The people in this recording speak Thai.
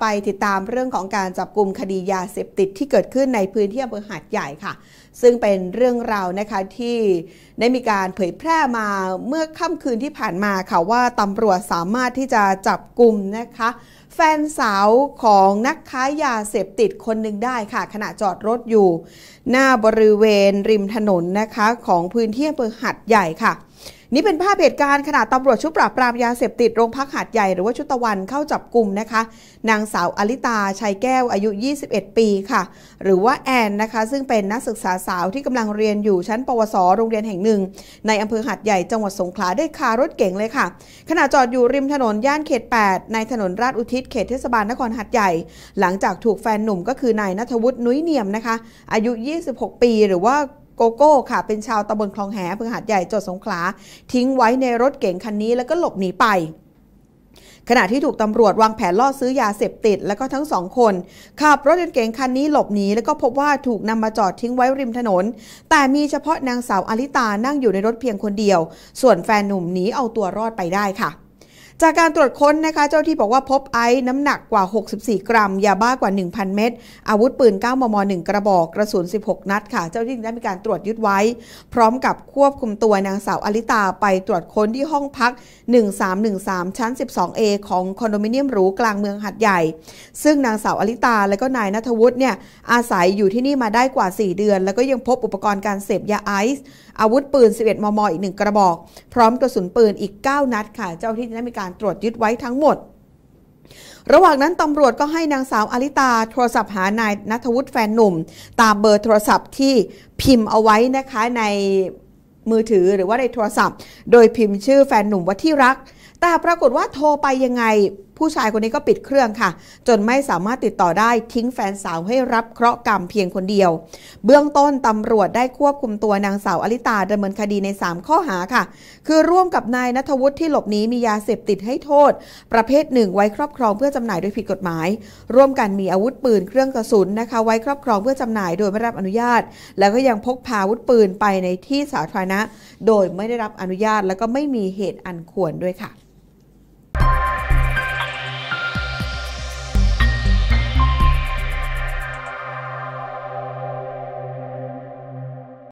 ไปติดตามเรื่องของการจับกลุ่มคดียาเสพติดที่เกิดขึ้นในพื้นที่อำเภอหาดใหญ่ค่ะ ซึ่งเป็นเรื่องราวนะคะที่ได้มีการเผยแพร่มาเมื่อค่ำคืนที่ผ่านมาค่ะว่าตำรวจสามารถที่จะจับกลุ่มนะคะ แฟนสาวของนักค้ายาเสพติดคนหนึ่งได้ค่ะ ขณะจอดรถอยู่ หน้าบริเวณริมถนนนะคะของพื้นที่อำเภอหัดใหญ่ค่ะ นี่เป็นภาพเหตุการณ์ขณะตำรวจชุดปราบปรามยาเสพติดโรงพักหาดใหญ่หรือว่าชุดตะวันเข้าจับกลุ่มนะคะ นางสาวอลิตาชัยแก้วอายุ 21 ปีค่ะ หรือว่าแอนนะคะ ซึ่งเป็นนักศึกษาสาวที่กำลังเรียนอยู่ชั้น ปวส โรงเรียนแห่งหนึ่ง ในอำเภอหาดใหญ่จังหวัดสงขลาได้คารถเก๋งเลยค่ะ ขณะจอดอยู่ริมถนนย่านเขต 8 ในถนนราชอุทิศเขตเทศบาลนครหาดใหญ่ หลังจากถูกแฟนหนุ่มก็คือนายนัทวุฒินุ้ยเนียมนะคะ อายุ 26 ปีหรือว่า โกโก้ค่ะ เป็นชาวตำบลคลองแหเพื่อหาดใหญ่จังหวัดสงขลา ทิ้งไว้ในรถเก๋งคันนี้แล้วก็หลบหนีไปขณะที่ถูกตำรวจวางแผนล่อซื้อยาเสพติด แล้วก็ทั้งสองคนขับรถเก๋งคันนี้หลบหนีแล้วก็พบว่าถูกนำมาจอดทิ้งไว้ริมถนน แต่มีเฉพาะนางสาวอลิตานั่งอยู่ในรถเพียงคนเดียว ส่วนแฟนหนุ่มหนีเอาตัวรอดไปได้ค่ะ จากการตรวจค้นนะคะ เจ้าที่บอกว่าพบไอซ์น้ำหนักกว่า 64 กรัม ยาบ้ากว่า 1,000 เม็ด อาวุธปืน 9 มม 1 กระบอก กระสุน 16 นัดค่ะ เจ้าที่ได้มีการตรวจยึดไว้ พร้อมกับควบคุมตัวนางสาวอลิตาไปตรวจค้นที่ห้องพัก 1313 ชั้น 12A ของคอนโดมิเนียมหรูกลางเมืองหัดใหญ่ ซึ่งนางสาวอลิตาและก็นายนัทวุฒิเนี่ยอาศัยอยู่ที่นี่มาได้กว่า 4 เดือน แล้วก็ยังพบอุปกรณ์การเสพยาไอซ์ อาวุธปืน 11 มม อีก 1 กระบอก พร้อมกระสุนปืนอีก 9 นัดค่ะ เจ้าที่ได้มีการการตรวจยึดไว้ทั้งหมด ระหว่างนั้นตำรวจก็ให้นางสาวอาริตาโทรศัพท์หานายนัทวุฒิแฟนหนุ่ม ตามเบอร์โทรศัพท์ที่พิมพ์เอาไว้นะคะในมือถือหรือว่าในโทรศัพท์ โดยพิมพ์ชื่อแฟนหนุ่มว่าที่รัก แต่ปรากฏว่าโทรไปยังไง ผู้ชายคนนี้ก็ปิดเครื่องค่ะ จนไม่สามารถติดต่อได้ทิ้งแฟนสาวให้รับเคราะห์กรรมเพียงคนเดียว เบื้องต้นตำรวจได้ควบคุมตัวนางสาวอลิตาดำเนินคดีใน 3 ข้อหาค่ะ คือร่วมกับนายนัทวุฒิที่หลบหนีมียาเสพติดให้โทษ ประเภทหนึ่งไว้ครอบครองเพื่อจำหน่ายโดยผิดกฎหมาย ร่วมกันมีอาวุธปืนเครื่องกระสุนนะคะ ไว้ครอบครองเพื่อจำหน่ายโดยไม่รับอนุญาต แล้วก็ยังพกพาอาวุธปืนไปในที่สาธารณะ โดยไม่ได้รับอนุญาตแล้วก็ไม่มีเหตุอันควรด้วยค่ะ